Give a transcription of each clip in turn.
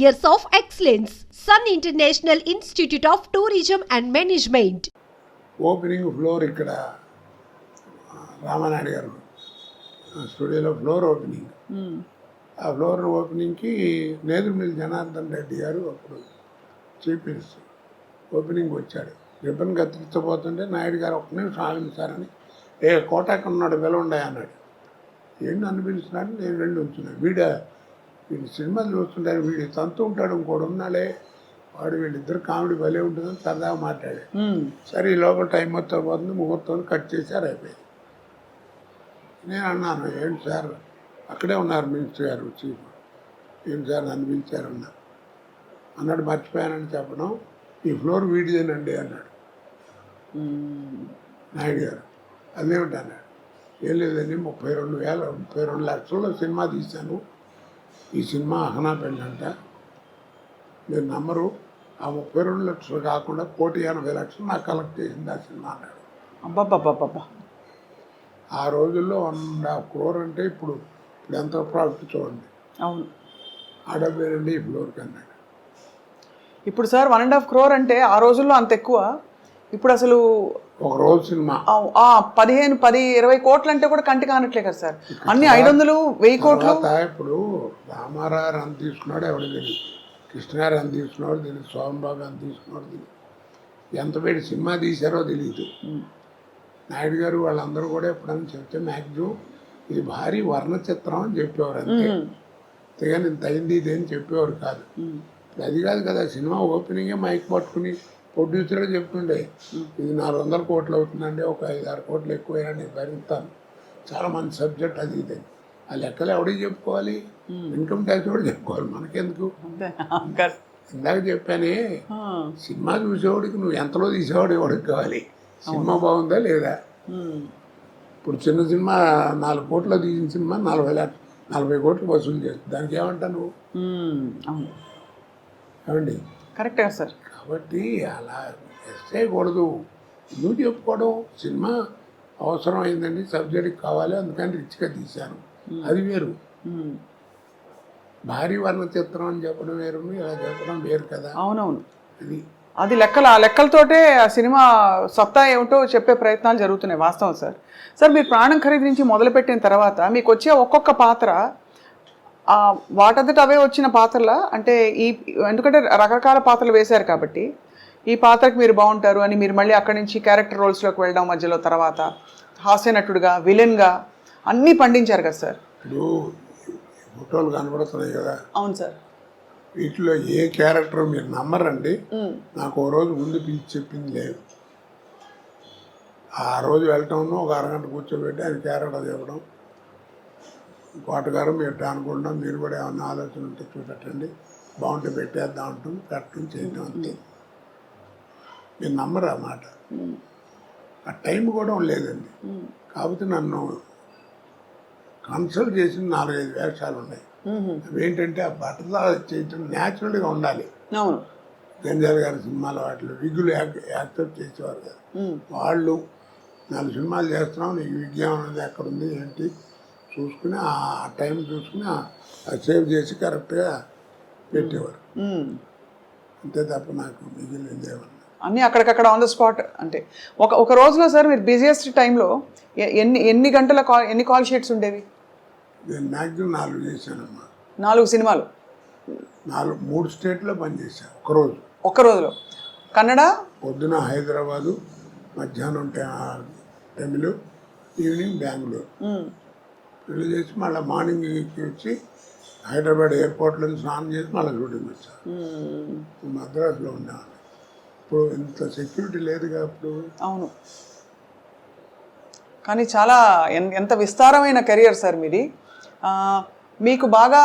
years of excellence. Sun International Institute of Tourism and Management. Opening floor ఇక్కడ రామానాయుడు గారు స్టూడియోలో floor opening ఆ floor ఓపెనింగ్కి నేదురుమిల్లి జనార్దన్ రెడ్డి గారు అప్పుడు చీఫ్ మినిస్టర్ ఓపెనింగ్ వచ్చాడు. రిబ్బన్ కత్తిరించబోతుంటే నాయుడు గారు ఒక్క నిమిషం ఆగించారని ఏ కోటాకు ఉన్నాడు వెలుండే అన్నాడు ఏంటి పిలుస్తున్నాడు నేను వెళ్ళి ఉంచున్నాను వీడ వీడి సినిమాలు చూస్తుంటారు వీడి తంతు ఉంటాడు ఇంకోడు ఉన్నాడే వాడు వీళ్ళిద్దరు కామెడీ భలే ఉంటుందని సరదాగా మాట్లాడాడు సరే ఈ లోపల టైం మొత్తం పోతుంది ముహూర్తం కట్ చేశారు అయిపోయింది. నేను అన్నాను ఏంటి సార్ అక్కడే ఉన్నారు మినిస్టర్ గారు చీఫ్. ఏంటి సార్ నన్ను పిలిచారు? అన్నారు. అన్నాడు మర్చిపోయానని చెప్పడం ఈ ఫ్లోర్ వీడిదేనండి అన్నాడు. నాయుడు గారు అదేమిటి? అన్నాడు. ఏం లేదండి ముప్పై రెండు వేల ముప్పై రెండు లక్షల్లో సినిమా తీశాను ఈ సినిమా అహనా పెళ్ళి అంట మీరు నమ్మరు ఆ ముప్పై రెండు లక్షలు కాకుండా కోటి ఎనభై లక్షలు నాకు కలెక్ట్ చేసింది ఆ సినిమా అన్నాడు. ఆ రోజుల్లో వన్ క్రోర్ అంటే ఇప్పుడు ఇప్పుడు ఎంత ప్రాఫిట్ చూడండి. అవును. ఆ డబ్బేనండి ఈ ఫ్లోర్కి అన్నాడు. ఇప్పుడు sir one and half crore అంటే ఆ రోజుల్లో అంత ఎక్కువ. ఇప్పుడు అసలు ఒక రోజు సినిమా. పదిహేను పది ఇరవై కోట్లు అంటే కూడా కంటి కానట్లే కదా సార్. అన్ని ఐదు వందలు వెయ్యి కోట్లు? ఇప్పుడు రామారావు ఎంత తీసుకున్నాడు ఎవడు తెలియదు. కృష్ణగారు ఎంత తీసుకున్నాడు తెలియదు. సోమబాబు ఎంత తీసుకున్నాడు తెలియదు. ఎంత పెట్టి సినిమా తీశారో తెలియదు. నాయుడు గారు వాళ్ళందరూ కూడా ఎప్పుడైనా చెప్తే మ్యాక్సిమం ఇది భారీ వర్ణ చిత్రం అని చెప్పేవారు అంతే. అంతేగాని ఇంత అయింది ఇది అని చెప్పేవారు కాదు. అది కాదు కదా సినిమా ఓపెనింగే మైక్ పట్టుకుని ప్రొడ్యూసరే చెప్తుండే ఇది నాలుగు వందల కోట్లు అవుతుందండి ఒక ఐదు ఆరు కోట్లు ఎక్కువైనా నేను భరిస్తాను. చాలా మంచి సబ్జెక్ట్ అది ఇది. ఆ లెక్కలు ఎవడికి చెప్పుకోవాలి? ఇన్కమ్ ట్యాక్స్ కూడా చెప్పుకోవాలి మనకెందుకు. ఇందాక చెప్పానే సినిమా చూసేవాడికి నువ్వు ఎంతలో తీసేవాడు ఎవడికి కావాలి? సినిమా బాగుందా లేదా? ఇప్పుడు చిన్న సినిమా నాలుగు కోట్ల తీసిన సినిమా నలభై లక్ష నలభై కోట్లు వసూలు చేస్తుంది. దానికి ఏమంటావు నువ్వు? ఏమండి? కరెక్టే సార్. కాబట్టి అలా చేయకూడదు నువ్వు చెప్పుకోవడం? సినిమా అవసరం అయిందండి సబ్జెక్ట్ కావాలి అందుకని రిచ్గా తీశాను. అది వేరు. భారీ వర్ణ చిత్రం అని చెప్పడం వేరు ఇలా చెప్పడం వేరు కదా. అవునవును. అది. అది లెక్కలు ఆ లెక్కలతోటే ఆ సినిమా సత్తా ఏమిటో చెప్పే ప్రయత్నాలు జరుగుతున్నాయి వాస్తవం సార్. సార్ మీరు ప్రాణం ఖరీదు నుంచి మొదలుపెట్టిన తర్వాత మీకు వచ్చే ఒక్కొక్క పాత్ర వాటంతట అవే వచ్చిన పాత్రల? అంటే ఈ ఎందుకంటే రకరకాల పాత్రలు వేశారు కాబట్టి. ఈ పాత్రకి మీరు బాగుంటారు అని మీరు మళ్ళీ అక్కడి నుంచి క్యారెక్టర్ రోల్స్లోకి వెళ్ళడం మధ్యలో తర్వాత హాస్య నటుడుగా విలన్గా అన్నీ పండించారు కదా సార్? ఇప్పుడు ఫోటోలు కనబడుతున్నాయి కదా. అవును సార్. వీటిలో ఏ క్యారెక్టర్ మీరు నమ్మరండి. నాకు ఓ రోజు ముందు పిలిచి చెప్పింది లేదు. ఆ రోజు వెళ్ళటం ఒక అరగంట కూర్చోబెట్టి ఆయన క్యారెక్టర్ చెప్పడం. కోటగారు మీరు ఎట్లా అనుకుంటాం మీరు కూడా ఏమన్నా ఆలోచన ఉంటే చూపెట్టండి. బాగుంటే పెట్టేద్దాం అంటాం పెట్టడం చేయడం అంతే. మీరు నమ్మరు ఆ మాట. ఆ టైం కూడా లేదండి కాకపోతే నన్ను కన్సల్ట్ చేసిన నాలుగైదు వేషాలు ఉన్నాయి. అవి ఏంటంటే ఆ బట్టలా చేయటం న్యాచురల్గా ఉండాలి. గంజాల గారి సినిమాలు వాటిలో విగ్గులు యాక్- యాక్సెప్ట్ చేసేవారు కదా. వాళ్ళు నాలుగు సినిమాలు చేస్తున్నాం నీకు విజ్ఞానం అనేది ఎక్కడ ఉంది ఏంటి? చూసుకుని ఆ టైం చూసుకుని సేవ్ చేసి కరెక్ట్గా పెట్టేవారు. అంతే తప్ప నాకు మిగిలింది ఏమన్నా అన్నీ అక్కడికక్కడ ఆన్ ద స్పాట్ అంటే. ఒక ఒక రోజులో సార్ మీరు బిజియెస్ట్ టైంలో ఎన్ని ఎన్ని గంటల కాల్ ఎన్ని కాల్ షీట్స్ ఉండేవి? నేను మ్యాక్సిమం నాలుగు చేశానమ్మా. నాలుగు సినిమాలు. నాలుగు మూడు స్టేట్లో పనిచేశాను ఒకరోజు ఒక్క రోజులో. కన్నడ? పొద్దున హైదరాబాదు మధ్యాహ్నం టె- తమిళ్ ఈవినింగ్ బెంగళూరు. పెళ్ళి చేసి మళ్ళీ మార్నింగ్ వచ్చి హైదరాబాద్ ఎయిర్పోర్ట్లో స్నానం చేసి మళ్ళీ షూటింగ్ వచ్చాను మద్రాసులో ఉండేవాడిని ఇప్పుడు ఇంత సెక్యూరిటీ లేదుగా ఇప్పుడు. అవును. కానీ చాలా ఎంత విస్తారమైన కెరియర్ సార్ మీది. మీకు బాగా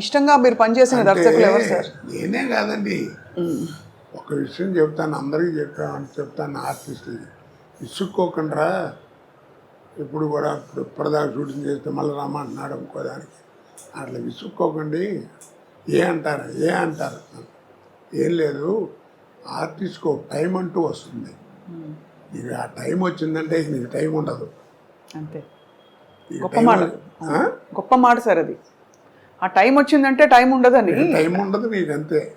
ఇష్టంగా మీరు పనిచేసిన దర్శకులు ఎవరు సార్? నేనే కాదండి. ఒక విషయం చెప్తాను అందరికీ చెప్పాను చెప్తాను ఆర్టిస్టులకి. విసుక్కోకుండా ఎప్పుడు కూడా ఇప్పుడు ఇప్పటిదాకా షూటింగ్ చేస్తే మళ్ళీ రమ్మంటున్నాడు ఇంకో దానికి. అట్లా విసుక్కోకండి. ఏ అంటారు? ఏ అంటారు? ఏం లేదు. ఆర్టిస్ట్కి ఒక టైం అంటూ వస్తుంది. నీకు ఆ టైం వచ్చిందంటే నీకు టైం ఉండదు. అంతే. గొప్ప మాట? గొప్ప మాట సార్ అది. ఆ టైం వచ్చిందంటే టైం ఉండదని. టైం ఉండదు నీకు అంతే.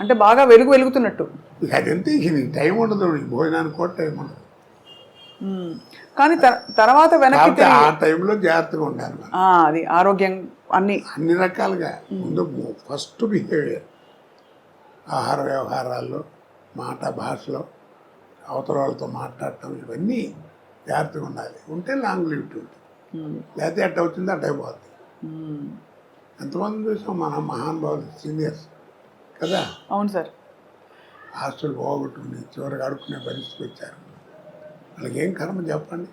అంటే బాగా వెలుగు వెలుగుతున్నట్టు. అదంతే ఇక నీకు టైం ఉండదు. నీకు భోజనానికి కూడా టైం ఉండదు. కానీ తర్- తర్వాత వెనక్కి ఆ టైంలో జాగ్రత్తగా ఉండాలి అది ఆరోగ్యం అన్ని అన్ని రకాలుగా. ముందు ఫస్ట్ బిహేవియర్. ఆహార వ్యవహారాల్లో మాట భాషలో అవతల వాళ్ళతో మాట్లాడటం ఇవన్నీ జాగ్రత్తగా ఉండాలి. ఉంటే లాంగ్ లిమిట్ ఉంటుంది. లేకపోతే ఎట్ట వచ్చిందో అట్ట అయిపోతుంది. ఎంతమంది చూసాం మన మహానుభావులు సీనియర్స్ కదా? అవును సార్. ఆస్తులు పోగొట్టుకుని చివరికి అడుక్కునే పరిస్థితికి వచ్చారు. వాళ్ళకి ఏం కర్మ చెప్పండి.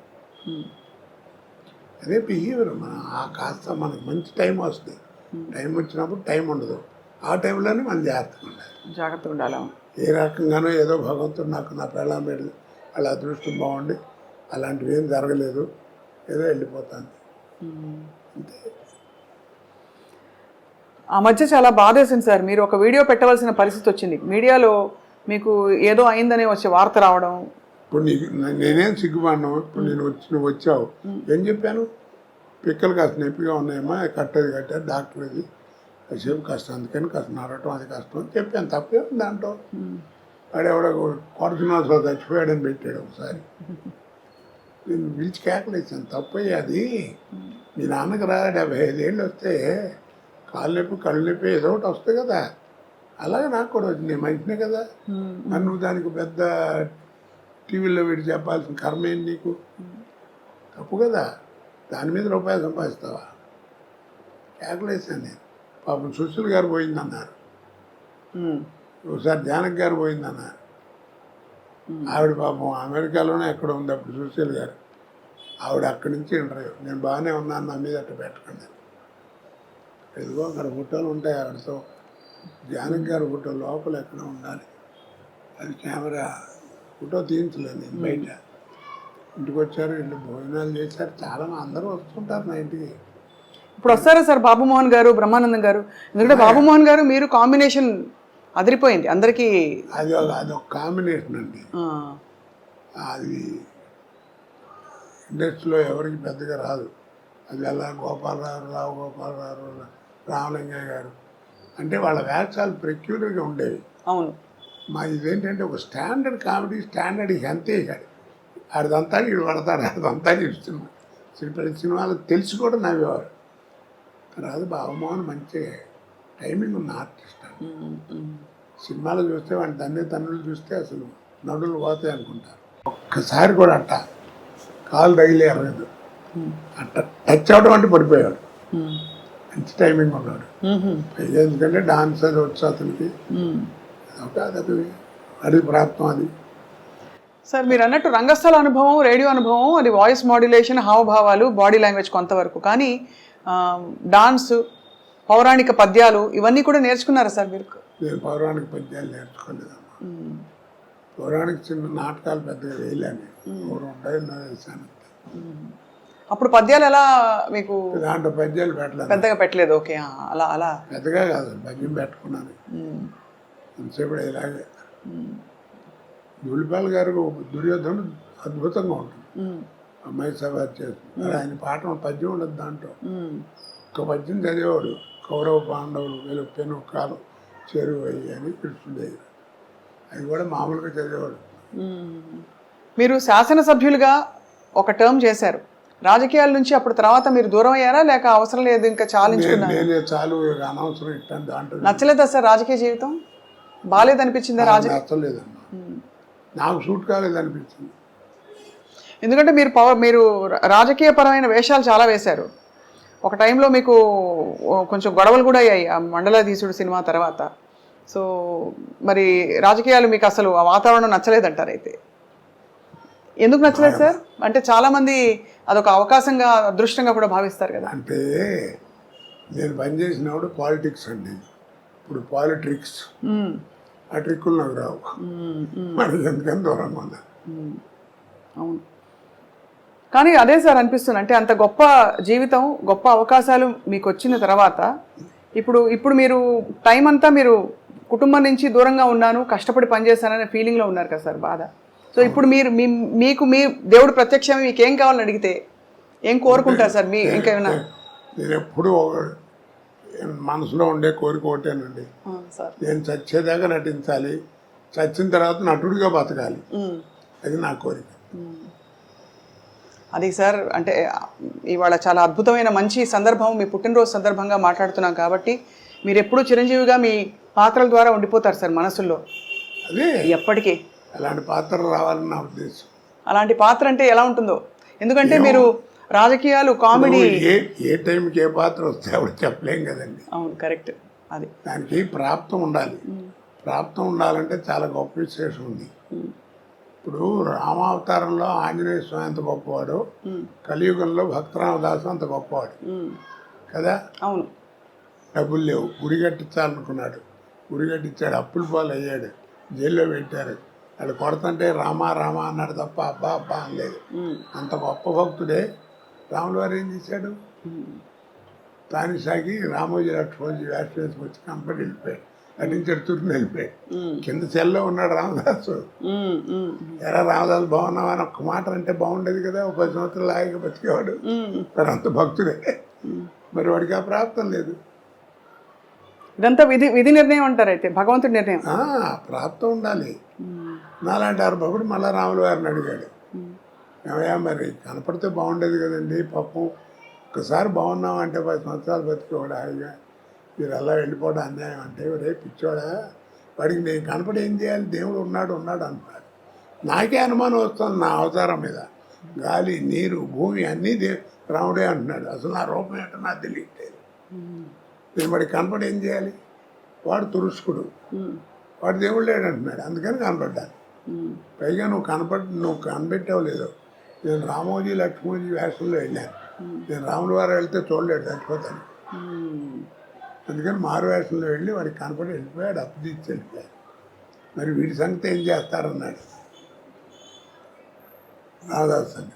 అదే బిహేవియర్ మన ఆ కాస్త మనకు మంచి టైం వస్తుంది. టైం వచ్చినప్పుడు టైం ఉండదు. ఆ టైంలోనే మనం జాగ్రత్తగా ఉండాలి. జాగ్రత్తగా ఉండాలి. ఏ రకంగానో ఏదో భగవంతుడు నాకు నా పెళ్ళాం పెళ్ళి వాళ్ళ అదృష్టం బాగుండి అలాంటివి ఏం జరగలేదు ఏదో వెళ్ళిపోతాను. అంతే. ఆ మధ్య చాలా బాధేసింది సార్. మీరు ఒక వీడియో పెట్టవలసిన పరిస్థితి వచ్చింది. మీడియాలో మీకు ఏదో అయిందనే వచ్చే వార్త రావడం ఇప్పుడు నీకు నేనేం సిగ్గుపడినా ఇప్పుడు నేను వచ్చి నువ్వు వచ్చావు. ఏం చెప్పాను? పిక్కలు కాస్త నొప్పిగా ఉన్నాయమ్మా కట్టేది కట్టారు డాక్టర్ ఇది కాసేపు కష్టం అందుకని కాస్త నడవటం అది కష్టం అని చెప్పాను. తప్పే ఉంది దాంట్లో. వాడెవడో కొడుతున్నా చచ్చిపోయాడని పెట్టాడు ఒకసారి. నేను పిలిచి కేకలేసాను తప్పయ్య అది. మీ నాన్నకి రా డెబ్బై ఐదేళ్ళు వస్తే కాళ్ళు నొప్పి కళ్ళు నొప్పి ఏదో ఒకటి వస్తాయి కదా. అలాగే నాకు కూడా వచ్చింది. మంచినే కదా. నన్ను దానికి పెద్ద టీవీలో పెట్టి చెప్పాల్సిన కర్మ ఏంటి నీకు? తప్పు కదా. దాని మీద రూపాయలు సంపాదిస్తావా? కేకలేసాను నేను పాపం సుశీల్ గారు పోయిందన్నారు. ఒకసారి జానక్ గారు పోయిందన్నారు. ఆవిడ పాపం అమెరికాలోనే ఎక్కడ ఉంది అప్పుడు సుశీల్ గారు. ఆవిడ అక్కడి నుంచి ఇంటర్వ్యూ. నేను బాగానే ఉన్నాను నా మీద అట్ట పెట్టకండి. ఎదుగో అక్కడ ఫోటోలు ఉంటాయి ఆవిడతో. జానక్ గారి ఫోటో లోపల ఎక్కడ ఉండాలి. అది కెమెరా ఫోటో తీయించలేదు నేను బయట. ఇంటికి వచ్చారు వీళ్ళు భోజనాలు చేశారు చాలా మంది అందరూ వస్తుంటారు నా ఇంటికి. ఇప్పుడు వస్తారా సార్ బాబు మోహన్ గారు బ్రహ్మానందం గారు? ఎందుకంటే బాబు మోహన్ గారు మీరు కాంబినేషన్ అదిరిపోయింది అందరికీ అది అది ఒక కాంబినేషన్ అండి. అది ఇండస్ట్రీలో ఎవరికి పెద్దగా రాదు. అది అలా గోపాలరావు రావు గోపాలరావు రామలింగయ్య గారు. అంటే వాళ్ళ వేషాలు పెక్యులర్గా ఉండేవి. అవును. మా ఇదేంటంటే ఒక స్టాండర్డ్ కామెడీ స్టాండర్డ్ ఇక అంతే ఇక ఆడిదంతా వీడు పడతాడు ఆడిదంతా ఇస్తున్నా ప్రతి సినిమాలు తెలిసి కూడా నవ్వేవారు. తర్వాత బాబుమోహన్ మంచి టైమింగ్ ఉన్న ఆర్టిస్ట్. సినిమాలు చూస్తే వాడి తండ్రి తన్నులు చూస్తే అసలు నడులు పోతాయి అనుకుంటారు. ఒక్కసారి కూడా అట్ట కాలు తగిలే ఎరగదు అట్ట టచ్ అవడం అంటే పడిపోయాడు. మంచి టైమింగ్ ఉన్నాడు. ఎందుకంటే డాన్స్ అది వచ్చు అతనికి అది ప్రాప్తం అది. సార్ మీరు అన్నట్టు రంగస్థల అనుభవం రేడియో అనుభవం అది వాయిస్ మాడ్యులేషన్ హావభావాలు బాడీ లాంగ్వేజ్ కొంతవరకు. కానీ డాన్స్ పౌరాణిక పద్యాలు ఇవన్నీ కూడా నేర్చుకున్నారా సార్ మీరు? నేను పౌరాణిక పద్యాలు నేర్చుకోలేదమ్మా. పౌరాణిక చిన్న నాటకాలు పెద్దగా వేయలేను అప్పుడు పద్యాలు ఎలా మీకు దాంట్లో పద్యాలు పెట్టలేదు. పెద్దగా పెట్టలేదు? ఓకే అలా అలా. పెద్దగా కాదు పద్యం పెట్టుకున్నాను. ఉమ్, ఎంతసేపు ఇలాగే ధూళిపాల్ గారు దుర్యోధనుడు అద్భుతంగా ఉంటుంది. అమ్మాయి సభ చేస్తుంది. ఆయన పాఠం పద్యం ఉండదు దాంట్లో. ఒక పద్యం చదివేవాడు కౌరవ పాండవులు వీళ్ళు పెను కాలం చేరువయ్యి అని కృష్ణుడు అది కూడా మామూలుగా చదివేవాడు. మీరు శాసనసభ్యులుగా ఒక టర్మ్ చేశారు. రాజకీయాల నుంచి అప్పుడు తర్వాత మీరు దూరం అయ్యారా? లేక అవసరం లేదు ఇంకా నేను చాలించుకున్నారు? నేనే చాలు అనవసరం నచ్చలేదా సార్ రాజకీయ జీవితం? బాగాలేదనిపించిందా రాజ నాకు నచ్చలేదమ్మా నాకు సూట్ కాలేదనిపించింది. ఎందుకంటే మీరు పవర్ మీరు రా- రాజకీయపరమైన వేషాలు చాలా వేశారు. ఒక టైంలో మీకు కొంచెం గొడవలు కూడా అయ్యాయి ఆ మండలాధీశుడు సినిమా తర్వాత. సో మరి రాజకీయాలు మీకు అసలు ఆ వాతావరణం నచ్చలేదంటారు అయితే? ఎందుకు నచ్చలేదు సార్? అంటే చాలా మంది అదొక అవకాశంగా అదృష్టంగా కూడా భావిస్తారు కదా. అంటే నేను పనిచేసినప్పుడు పాలిటిక్స్ అండి. ఇప్పుడు పాలిట్రిక్స్ ఉమ్, ఆ ట్రిక్కులు నాకు రావు. మరి ఎందుకని దూరంగా ఉన్నా ఉమ్. అవును. కానీ అదే సార్ అనిపిస్తుంది. అంటే అంత గొప్ప జీవితం గొప్ప అవకాశాలు మీకు వచ్చిన తర్వాత ఇప్పుడు ఇప్పుడు మీరు టైం అంతా మీరు కుటుంబం నుంచి దూరంగా ఉన్నాను కష్టపడి పనిచేశాననే ఫీలింగ్లో ఉన్నారు కదా సార్ బాధ. సో ఇప్పుడు మీరు మీ మీకు మీ దేవుడు ప్రత్యక్షమే మీకు ఏం కావాలని అడిగితే ఏం కోరుకుంటారు సార్? మీ ఇంకేమైనా నేను ఎప్పుడూ మనసులో ఉండే కోరిక ఒకటేనండి. సార్. నేను చచ్చేదాకా నటించాలి. చచ్చిన తర్వాత నటుడిగా బతకాలి. అది నా కోరిక. అది సార్ అంటే ఇవాళ చాలా అద్భుతమైన మంచి సందర్భం మీ పుట్టినరోజు సందర్భంగా మాట్లాడుతున్నాం కాబట్టి మీరు ఎప్పుడూ చిరంజీవిగా మీ పాత్రల ద్వారా ఉండిపోతారు సార్ మనసుల్లో. అదే. ఎప్పటికీ. అలాంటి పాత్ర రావాలని నా ఉద్దేశం. అలాంటి పాత్ర అంటే ఎలా ఉంటుందో? ఎందుకంటే మీరు రాజకీయాలు కామెడీ ఏ ఏ టైంకి ఏ పాత్ర వస్తే చెప్పలేం కదండి. అవును కరెక్ట్. అది. దానికి ప్రాప్తం ఉండాలి. ప్రాప్తం ఉండాలంటే చాలా గొప్ప విశేషం ఉంది. ఇప్పుడు రామావతారంలో ఆంజనేయ స్వామి అంత గొప్పవాడు కలియుగంలో భక్తరామదాసు అంత గొప్పవాడు. కదా? అవును. డబ్బులు లేవు. గుడి కట్టించాలనుకున్నాడు. గుడి కట్టించాడు. అప్పుల పాలు అయ్యాడు జైల్లో పెట్టారు. వాళ్ళు కొడతంటే రామా రామా అన్నాడు తప్ప అబ్బా అబ్బా అనలేదు. అంత గొప్ప భక్తుడే. రాములు వారు ఏం చేశాడు? తానిసాగి రామోజీ లక్ష్మణజీ వేషం వేసుకొచ్చి కంపెనీ వెళ్ళిపోయాడు. నటించాడు తుర్ని వెళ్ళిపోయాడు. ఉమ్. కింద సెల్లో ఉన్నాడు రామదాసు. ఎరా రామదాసు బాగున్నావా అని ఒక్క మాట అంటే బాగుండేది కదా ఒక పది సంవత్సరాలు లాగా బతికేవాడు. మరి అంత భక్తుడే. మరి వాడికి ఆ ప్రాప్తం లేదు. ఇదంతా విధి విధి నిర్ణయం అంటారు అయితే భగవంతుడి నిర్ణయం. ప్రాప్తం ఉండాలి. నాలాంటి అర్భకుడు మళ్ళా రాములు వారిని అడిగాడు ఏమయ్యా మరి కనపడితే బాగుండేది కదండి పాపం. ఒకసారి బాగున్నాం అంటే పది సంవత్సరాలు బతికేవాడు హాయిగా. మీరు అలా వెళ్ళిపోవడం అన్యాయం అంటే రేపు పిచ్చోడా వాడికి నేను కనపడి ఏం చేయాలి? దేవుడు ఉన్నాడు ఉన్నాడు అంటున్నాడు. నాకే అనుమానం వస్తుంది నా అవతారం మీద. గాలి నీరు భూమి అన్నీ దే రాముడే అంటున్నాడు. అసలు నా రూపం ఏంటో నాకు తెలియట్లేదు. నేను వాడికి కనపడి ఏం చేయాలి? వాడు తురుష్కుడు. వాడు దేవుడు లేడు అంటున్నాడు. అందుకని కనపడ్డాను. పైగా నువ్వు కనపడి నువ్వు కనిపెట్టావు లేదు. నేను రామోజీ లక్ష్మోజీ వేషంలో వెళ్ళాను. నేను రాముల వారు వెళ్తే చూడలేడు చచ్చిపోతాను. అందుకని మారువేషంలో వెళ్ళి వాడికి కనపడి వెళ్ళిపోయాడు అప్పు తీర్చి వెళ్ళిపోయాడు. మరి వీడి సంగతి ఏం చేస్తారన్నాడు? రాధాస్ అని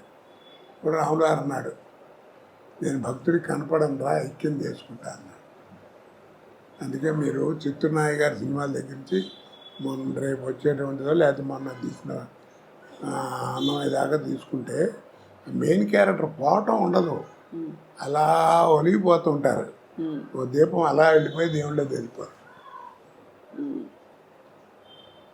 ఇప్పుడు రాములు వారు అన్నాడు నేను భక్తుడికి కనపడం రా ఐక్యం చేసుకుంటా అన్నాడు. అందుకే మీరు చిత్తునాయ గారి సినిమాల దగ్గర నుంచి మొన్న రేపు వచ్చేటువంటిదో లేకపోతే మొన్న తీసిన అన్నం అన్నమయ్య దాకా తీసుకుంటే మెయిన్ క్యారెక్టర్ పోవటం ఉండదు. అలా ఒలిగిపోతుంటారు. ఓ దీపం అలా వెళ్ళిపోయి దేవుళ్ళకి వెళ్ళిపోరు.